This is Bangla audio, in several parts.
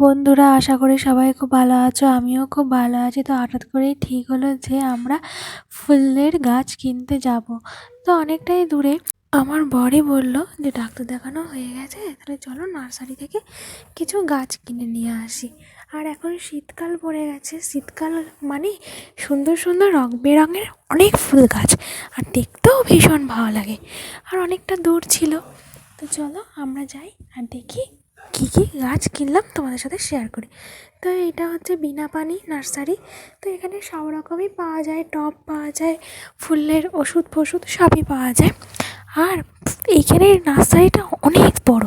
বন্ধুরা, আশা করি সবাই খুব ভালো আছো, আমিও খুব ভালো আছি। তো হঠাৎ করেই ঠিক হলো যে আমরা ফুলের গাছ কিনতে যাব। তো অনেকটাই দূরে আমার বরই বলল যে, ডাক্তার দেখানো হয়ে গেছে, তাহলে চলো নার্সারি থেকে কিছু গাছ কিনে নিয়ে আসি। আর এখন শীতকাল পড়ে গেছে। শীতকাল মানে সুন্দর সুন্দর রং বেরঙের অনেক ফুল গাছ, আর দেখতেও ভীষণ ভালো লাগে। আর অনেকটা দূর ছিল। তো চলো আমরা যাই আর দেখি কী কী গাছ কিনলাম তোমাদের সাথে শেয়ার করি। তো এটা হচ্ছে বিনা পানি নার্সারি। তো এখানে সব রকমই পাওয়া যায়, টব পাওয়া যায়, ফুলের ওষুধ ফষুধ সবই পাওয়া যায়। আর এইখানে নার্সারিটা অনেক বড়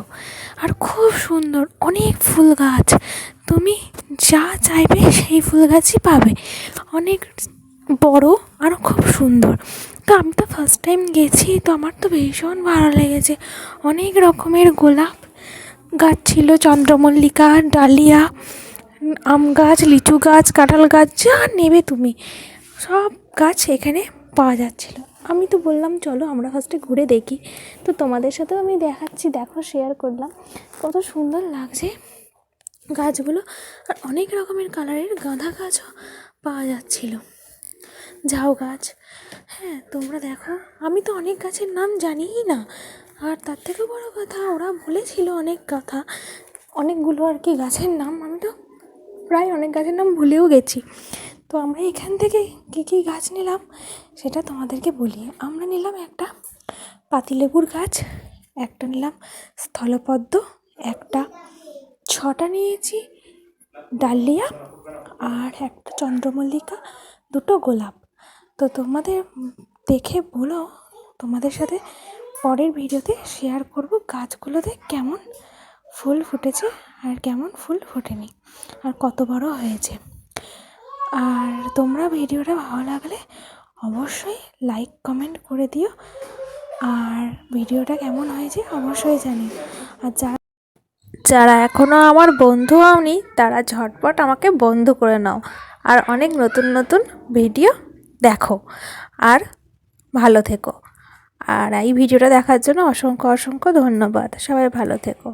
আর খুব সুন্দর, অনেক ফুল গাছ। তুমি যা চাইবে সেই ফুল গাছই পাবে। অনেক বড় আর খুব সুন্দর। তো আমি তো ফার্স্ট টাইম গেছি, তো আমার তো ভীষণ ভালো লেগেছে। অনেক রকমের গোলাপ গাছ ছিল, চন্দ্রমল্লিকা, ডালিয়া, আম গাছ, লিচু গাছ, কাঁঠাল গাছ, যা নেবে তুমি। সব গাছ এখানে পাওয়া যাচ্ছিল। আমি তো বললাম, চলো আমরা ফার্স্টে ঘুরে দেখি। তো তোমাদের সাথেও আমি দেখাচ্ছি, দেখো শেয়ার করলাম। কত সুন্দর লাগছে গাছগুলো। আর অনেক রকমের কালারের গাঁদা গাছও পাওয়া যাচ্ছিল। ঝাউ গাছ। হ্যাঁ তোমরা দেখো। আমি তো অনেক গাছের নাম জানিই না। আর তার থেকেও বড় কথা, ওরা বলেছিল অনেক কথা। অনেকগুলো আর কি গাছের নাম, আমি তো প্রায় অনেক গাছের নাম ভুলেও গেছি। তো আমরা এখান থেকে কী কী গাছ নিলাম, সেটা তোমাদেরকে বলি আমরা নিলাম একটা পাতিলেবুর গাছ, একটা নিলাম স্থলপদ্ম, একটা ছটা নিয়েছি ডালিয়া, আর একটা চন্দ্রমল্লিকা, দুটো গোলাপ। তো তোমাদের দেখে বলো, তোমাদের সাথে পরের ভিডিওতে শেয়ার করব গাছগুলোতে কেমন ফুল ফুটেছে আর কেমন ফুল ফোটেনি আর কত বড় হয়েছে। আর তোমরা ভিডিওটা ভালো লাগলে অবশ্যই লাইক কমেন্ট করে দিও। আর ভিডিওটা কেমন হয়েছে অবশ্যই জানি আর যারা যারা এখনও আমার বন্ধু হওনি, তারা ঝটপট আমাকে বন্ধ করে নাও। আর অনেক নতুন নতুন ভিডিও দেখো। আর ভালো থেকো। আর এই ভিডিওটা দেখার জন্য অসংখ্য অসংখ্য ধন্যবাদ। সবাই ভালো থেকো।